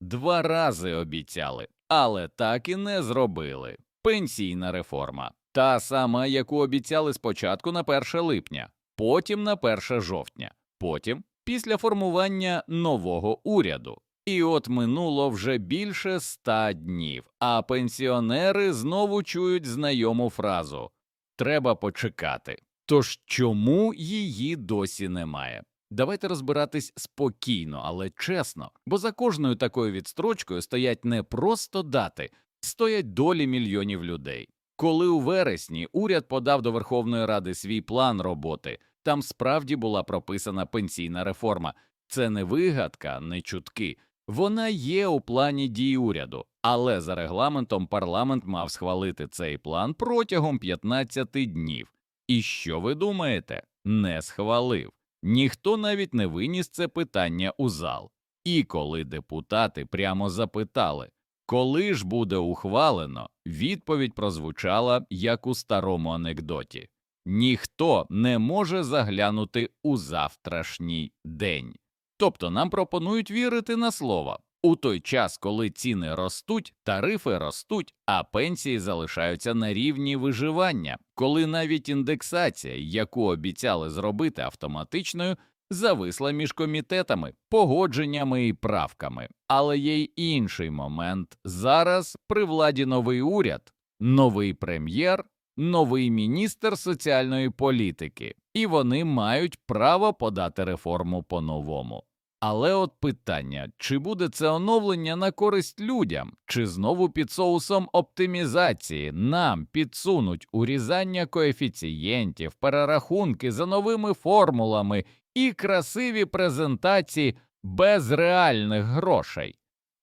Два рази обіцяли, але так і не зробили. Пенсійна реформа. Та сама, яку обіцяли спочатку на 1 липня, потім на 1 жовтня, потім після формування нового уряду. І от минуло вже більше ста днів, а пенсіонери знову чують знайому фразу Треба почекати. Тож чому її досі немає? Давайте розбиратись спокійно, але чесно, бо за кожною такою відстрочкою стоять не просто дати, стоять долі мільйонів людей. Коли у вересні уряд подав до Верховної Ради свій план роботи, там справді була прописана пенсійна реформа. Це не вигадка, не чутки. Вона є у плані дій уряду, але за регламентом парламент мав схвалити цей план протягом 15 днів. І що ви думаєте? Не схвалив. Ніхто навіть не виніс це питання у зал. І коли депутати прямо запитали, коли ж буде ухвалено, відповідь прозвучала як у старому анекдоті ніхто не може заглянути у завтрашній день. Тобто нам пропонують вірити на слово. У той час, коли ціни ростуть, тарифи ростуть, а пенсії залишаються на рівні виживання, коли навіть індексація, яку обіцяли зробити автоматичною, зависла між комітетами, погодженнями і правками. Але є й інший момент зараз при владі новий уряд, новий прем'єр, новий міністр соціальної політики, і вони мають право подати реформу по-новому. Але от питання, чи буде це оновлення на користь людям, чи знову під соусом оптимізації нам підсунуть урізання коефіцієнтів, перерахунки за новими формулами і красиві презентації без реальних грошей.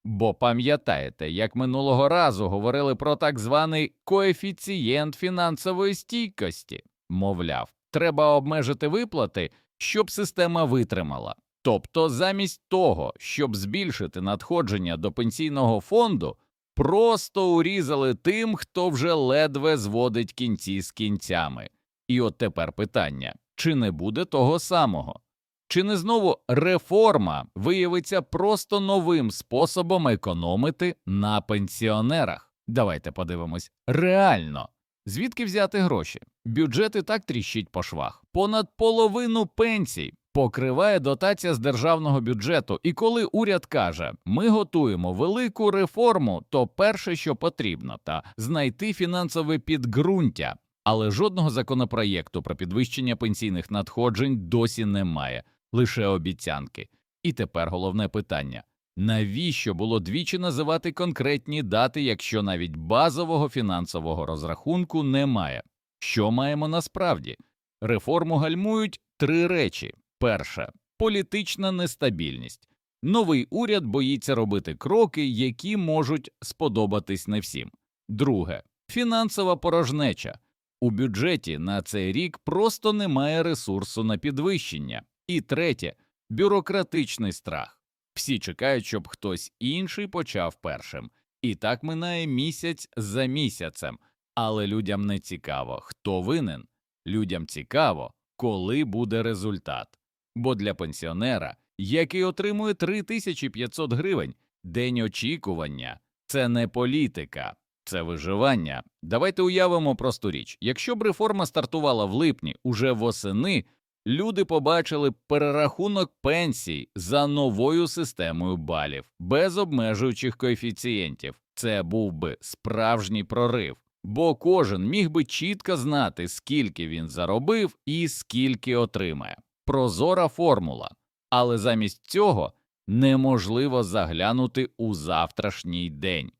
Бо пам'ятаєте, як минулого разу говорили про так званий коефіцієнт фінансової стійкості, мовляв, треба обмежити виплати, щоб система витримала. Тобто, замість того, щоб збільшити надходження до пенсійного фонду, просто урізали тим, хто вже ледве зводить кінці з кінцями. І от тепер питання чи не буде того самого? Чи не знову реформа виявиться просто новим способом економити на пенсіонерах? Давайте подивимось реально. Звідки взяти гроші? Бюджет і так тріщить по швах. Понад половину пенсій покриває дотація з державного бюджету. І коли уряд каже, ми готуємо велику реформу, то перше, що потрібно, та знайти фінансове підґрунтя. Але жодного законопроєкту про підвищення пенсійних надходжень досі немає, лише обіцянки. І тепер головне питання навіщо було двічі називати конкретні дати, якщо навіть базового фінансового розрахунку немає? Що маємо насправді? Реформу гальмують три речі: перше політична нестабільність. Новий уряд боїться робити кроки, які можуть сподобатись не всім. Друге фінансова порожнеча. У бюджеті на цей рік просто немає ресурсу на підвищення. І третє бюрократичний страх. Всі чекають, щоб хтось інший почав першим. І так минає місяць за місяцем, але людям не цікаво, хто винен. Людям цікаво, коли буде результат. Бо для пенсіонера, який отримує 3500 гривень, день очікування це не політика, це виживання. Давайте уявимо просту річ: якщо б реформа стартувала в липні, уже восени люди побачили перерахунок пенсій за новою системою балів, без обмежуючих коефіцієнтів. Це був би справжній прорив, бо кожен міг би чітко знати, скільки він заробив і скільки отримає. Прозора формула, але замість цього неможливо заглянути у завтрашній день.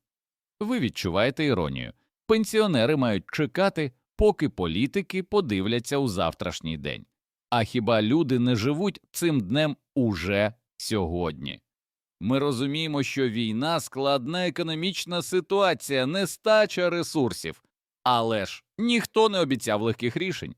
Ви відчуваєте іронію. Пенсіонери мають чекати, поки політики подивляться у завтрашній день. А хіба люди не живуть цим днем уже сьогодні? Ми розуміємо, що війна складна економічна ситуація, нестача ресурсів, але ж ніхто не обіцяв легких рішень.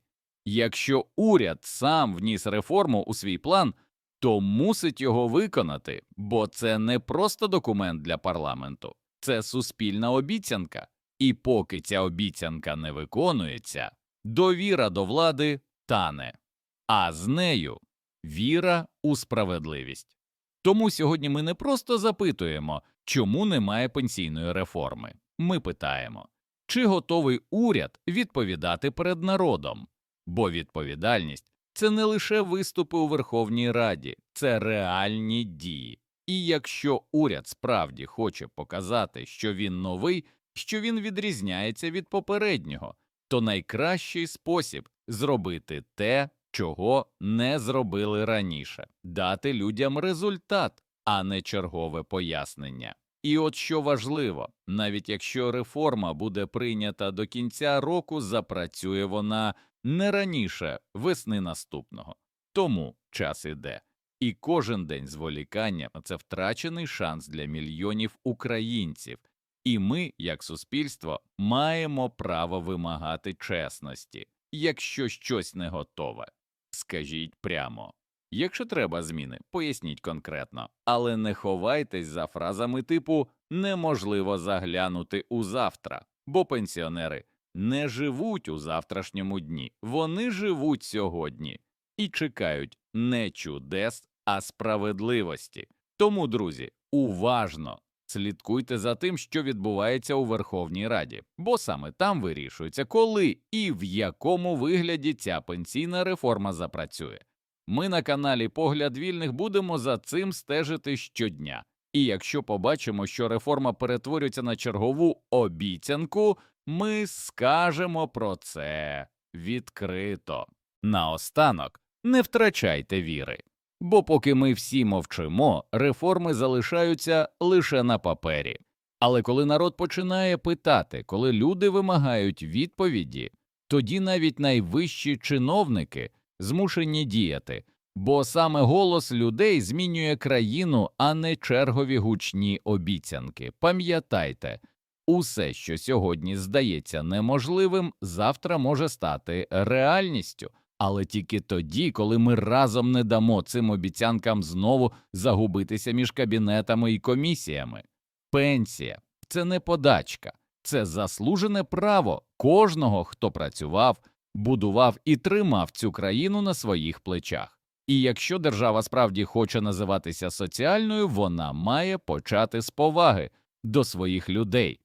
Якщо уряд сам вніс реформу у свій план, то мусить його виконати, бо це не просто документ для парламенту, це суспільна обіцянка. І поки ця обіцянка не виконується, довіра до влади тане, а з нею віра у справедливість. Тому сьогодні ми не просто запитуємо, чому немає пенсійної реформи. Ми питаємо, чи готовий уряд відповідати перед народом? Бо відповідальність це не лише виступи у Верховній Раді, це реальні дії. І якщо уряд справді хоче показати, що він новий, що він відрізняється від попереднього, то найкращий спосіб зробити те, чого не зробили раніше, дати людям результат, а не чергове пояснення. І от що важливо, навіть якщо реформа буде прийнята до кінця року, запрацює вона не раніше весни наступного. Тому час іде. І кожен день зволікання це втрачений шанс для мільйонів українців. І ми, як суспільство, маємо право вимагати чесності. Якщо щось не готове, скажіть прямо. Якщо треба зміни, поясніть конкретно, але не ховайтесь за фразами типу неможливо заглянути у завтра, бо пенсіонери не живуть у завтрашньому дні, вони живуть сьогодні і чекають не чудес, а справедливості. Тому, друзі, уважно слідкуйте за тим, що відбувається у Верховній Раді, бо саме там вирішується, коли і в якому вигляді ця пенсійна реформа запрацює. Ми на каналі Погляд вільних будемо за цим стежити щодня. І якщо побачимо, що реформа перетворюється на чергову обіцянку, ми скажемо про це відкрито. Наостанок не втрачайте віри. Бо поки ми всі мовчимо, реформи залишаються лише на папері. Але коли народ починає питати, коли люди вимагають відповіді, тоді навіть найвищі чиновники змушені діяти, бо саме голос людей змінює країну, а не чергові гучні обіцянки. Пам'ятайте, усе, що сьогодні здається неможливим, завтра може стати реальністю. Але тільки тоді, коли ми разом не дамо цим обіцянкам знову загубитися між кабінетами і комісіями. Пенсія це не подачка, це заслужене право кожного, хто працював, будував і тримав цю країну на своїх плечах. І якщо держава справді хоче називатися соціальною, вона має почати з поваги до своїх людей.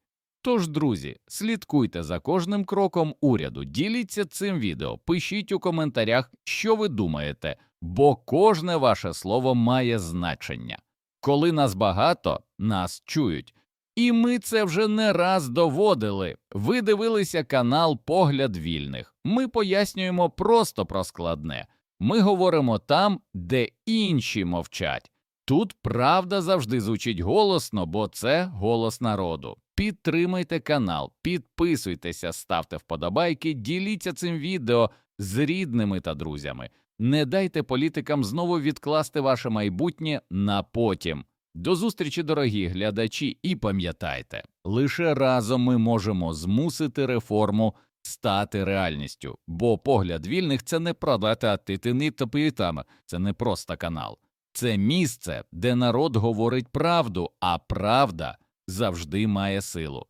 Тож, друзі, слідкуйте за кожним кроком уряду, діліться цим відео, пишіть у коментарях, що ви думаєте, бо кожне ваше слово має значення. Коли нас багато, нас чують. І ми це вже не раз доводили. Ви дивилися канал Погляд вільних. Ми пояснюємо просто про складне. Ми говоримо там, де інші мовчать. Тут правда завжди звучить голосно, бо це голос народу. Підтримайте канал, підписуйтеся, ставте вподобайки, діліться цим відео з рідними та друзями. Не дайте політикам знову відкласти ваше майбутнє на потім. До зустрічі, дорогі глядачі, і пам'ятайте, лише разом ми можемо змусити реформу стати реальністю, бо погляд вільних це не продати титини та пітами, це не просто канал, це місце, де народ говорить правду, а правда завжди має силу.